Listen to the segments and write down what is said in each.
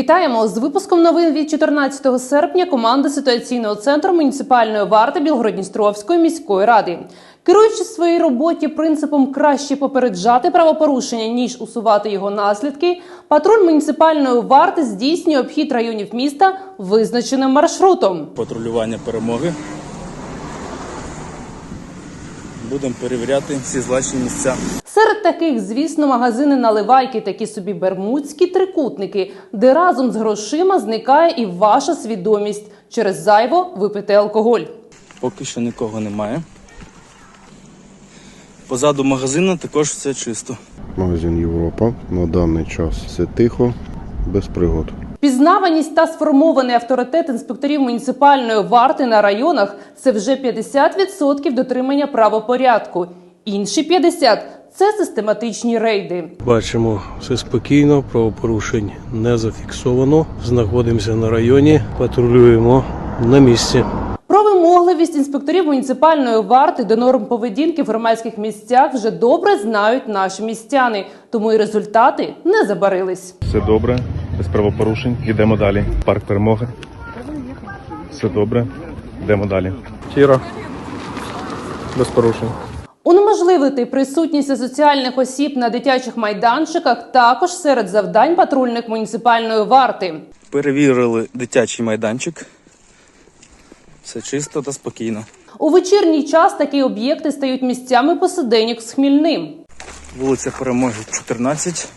Вітаємо з випуском новин від 14 серпня. Команда ситуаційного центру муніципальної варти Білгородністровської міської ради. Керуючи своїй роботі принципом краще попереджати правопорушення ніж усувати його наслідки, патруль муніципальної варти здійснює обхід районів міста визначеним маршрутом. патрулювання перемоги. Будемо перевіряти всі злачні місця. Серед таких, звісно, магазини наливайки, такі собі бермудські трикутники, де разом з грошима зникає і ваша свідомість через зайво випити алкоголь. Поки що нікого немає. Позаду магазину також все чисто. Магазин Європа. На даний час все тихо, без пригод. Пізнаваність та сформований авторитет інспекторів муніципальної варти на районах це вже 50% дотримання правопорядку. Інші 50% – це систематичні рейди. Бачимо все спокійно, правопорушень не зафіксовано. Знаходимося на районі, патрулюємо на місці. Про вимогливість інспекторів муніципальної варти до норм поведінки в громадських місцях вже добре знають наші містяни, тому і результати не забарились. Все добре, без правопорушень. Йдемо далі. Парк перемоги. Все добре. Йдемо далі. Тіра. Без порушень. Унеможливити присутність соціальних осіб на дитячих майданчиках також серед завдань патрульних муніципальної варти. Перевірили дитячий майданчик. Все чисто та спокійно. У вечірній час такі об'єкти стають місцями посиденьок з хмільним. Вулиця Перемоги 14.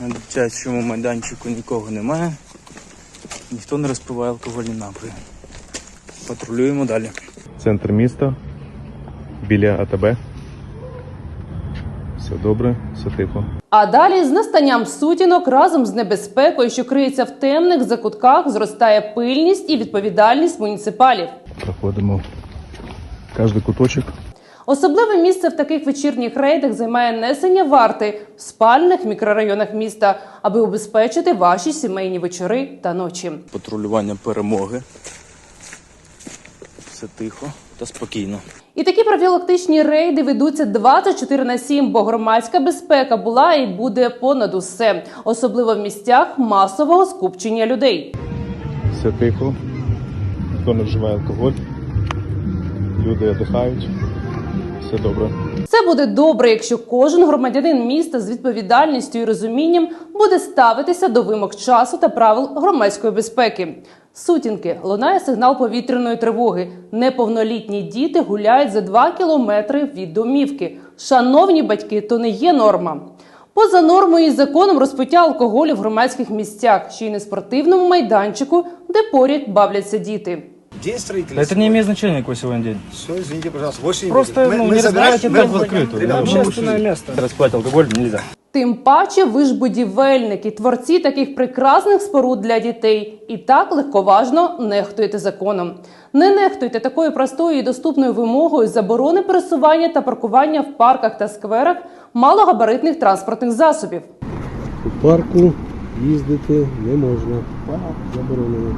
На дитячому майданчику нікого немає. Ніхто не розпиває алкогольні напої. Патрулюємо далі. Центр міста. Біля АТБ. Все добре, все тихо. А далі з настанням сутінок разом з небезпекою, що криється в темних закутках, зростає пильність і відповідальність муніципалів. Проходимо кожний куточок. Особливе місце в таких вечірніх рейдах займає несення варти в спальних мікрорайонах міста, аби убезпечити ваші сімейні вечори та ночі. Патрулювання перемоги. Все тихо та спокійно. І такі профілактичні рейди ведуться 24 на 7, бо громадська безпека була і буде понад усе, особливо в місцях масового скупчення людей. Все тихо. Ніхто не вживає алкоголь. Люди віддихають. Все добре. Це буде добре, якщо кожен громадянин міста з відповідальністю і розумінням буде ставитися до вимог часу та правил громадської безпеки. Сутінки лунає сигнал повітряної тривоги. Неповнолітні діти гуляють за 2 кілометри від домівки. Шановні батьки, то не є норма. Поза нормою і законом розпиття алкоголю в громадських місцях, ще й на спортивному майданчику, де поряд бавляться діти. День строительства. Это не имеет значения, какой сегодня день. Все, извините, пожалуйста, больше не Просто будет. ну, Мы- не мы разбирайте забрали- так в открытую. Ребята, Да, мы общественное ушли. место. Распивать алкоголь нельзя. Тим паче, ви ж будівельники, творці таких прекрасних споруд для дітей, і так легковажно нехтуєте законом. Не нехтуйте такою простою і доступною вимогою заборони пересування та паркування в парках та скверах малогабаритних транспортних засобів. У парку їздити не можна. Заборонено.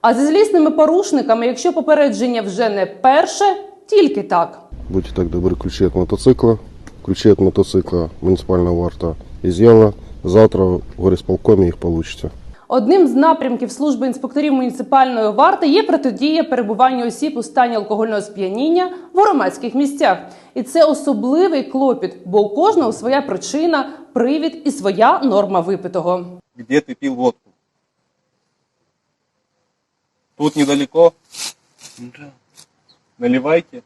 А зі злісними порушниками, якщо попередження вже не перше, тільки так. Будьте так добрі, ключі від мотоцикла. Ключі від мотоцикла муніципальна варта із'яла. Завтра в горисполкомі їх получите. Одним з напрямків служби інспекторів муніципальної варти є протидія перебуванню осіб у стані алкогольного сп'яніння в громадських місцях. І це особливий клопіт, бо у кожного своя причина, привід і своя норма випитого. где ты пил водку. Тут недалеко. Наливайте.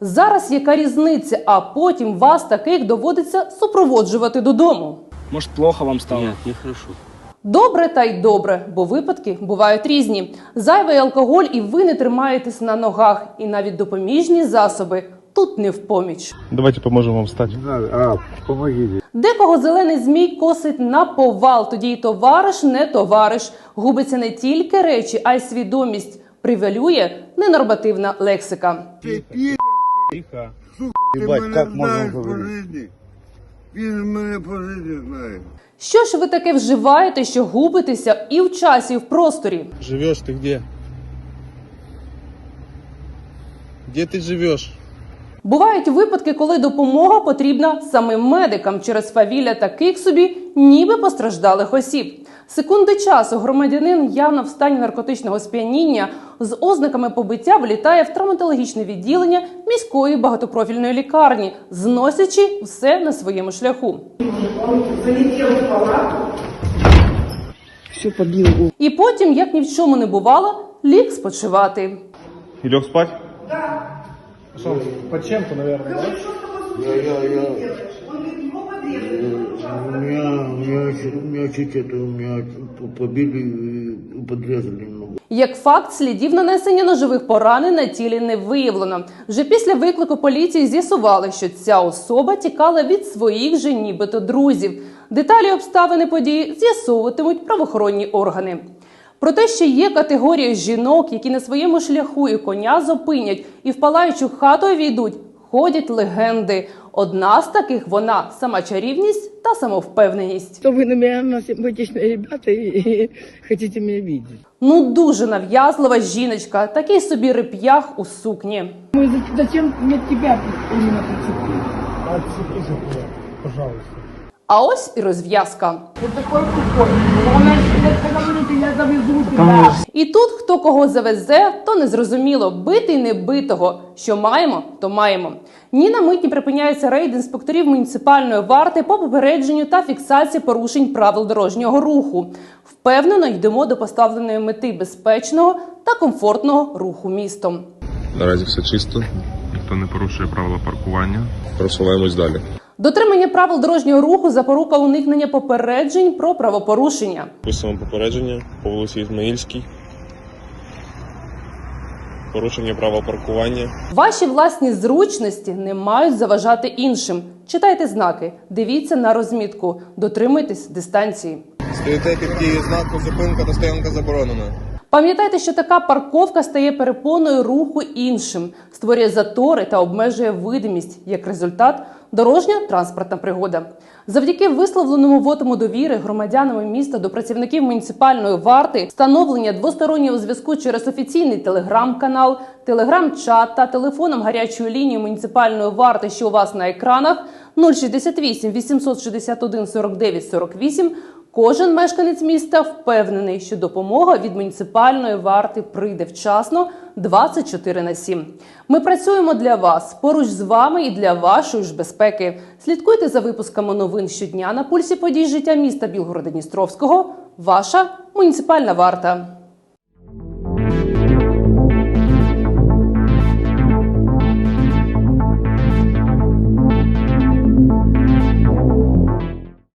Зараз яка різниця, а потім вас таких доводиться супроводжувати додому. Может, плохо вам стало? Добре та й добре, бо випадки бувають різні. Зайвий алкоголь, і ви не тримаєтесь на ногах, і навіть допоміжні засоби тут не в поміч. Давайте поможемо вам встати. Декого зелений змій косить на повал, тоді й товариш не товариш. Губиться не тільки речі, а й свідомість. Привалює ненормативна лексика. Ебать, как можно говорить? Він мене по житті знає. Що ж ви таке вживаєте, що губитеся і в часі, і в просторі? Живешь ты где? Где ты живешь? Бувають випадки, коли допомога потрібна самим медикам через фавілля таких собі, ніби постраждалих осіб. Секунди часу громадянин явно в стані наркотичного сп'яніння з ознаками побиття влітає в травматологічне відділення міської багатопрофільної лікарні, зносячи все на своєму шляху. І потім, як ні в чому не бувало, ліг спочивати. І лег спать? Под чем-то, наверное, да? Я, я, я. У меня, у меня, у меня чуть это, у меня побили и подрезали немного. Як факт, слідів нанесення ножових поранень на тілі не виявлено. Вже після виклику поліції з'ясували, що ця особа тікала від своїх же нібито друзів. Деталі обставини події з'ясовуватимуть правоохоронні органи. Проте ще є категорія жінок, які на своєму шляху і коня зупинять і в палаючу хату війдуть. Ходять легенди. Одна з таких вона сама чарівність та самовпевненість. что вы, наверное, симпатичные ребята и, и хотите меня видеть. Ну дуже нав'язлива жіночка, такий собі реп'ях у сукні. Ну, за- зачем мне тебя именно прицепили? Отцепись от меня, пожалуйста. А ось і розв'язка. І тут хто кого завезе, то незрозуміло, битий не битого. Що маємо, то маємо. Ні на мить не припиняється рейд інспекторів муніципальної варти по попередженню та фіксації порушень правил дорожнього руху. Впевнено йдемо до поставленої мети безпечного та комфортного руху містом. Наразі все чисто. Ніхто не порушує правила паркування. Просуваємось далі. Дотримання правил дорожнього руху запорука уникнення попереджень про правопорушення. Писуємо попередження по вулиці Ізмаїльській. Порушення правил паркування. Ваші власні зручності не мають заважати іншим. Читайте знаки, дивіться на розмітку, дотримуйтесь дистанції. Стоїте під дією знаку зупинка та стоянка заборонена. Пам'ятайте, що така парковка стає перепоною руху іншим, створює затори та обмежує видимість. Як результат, дорожня транспортна пригода. Завдяки висловленому вотому довіри громадянами міста до працівників муніципальної варти, встановлення двостороннього зв'язку через офіційний телеграм-канал, телеграм-чат та телефоном гарячої лінії муніципальної варти, що у вас на екранах 068 861 49 48, Кожен мешканець міста впевнений, що допомога від муніципальної варти прийде вчасно 24 на 7. Ми працюємо для вас поруч з вами і для вашої ж безпеки. Слідкуйте за випусками новин щодня на пульсі подій життя міста Білгорода Дністровського. Ваша муніципальна варта.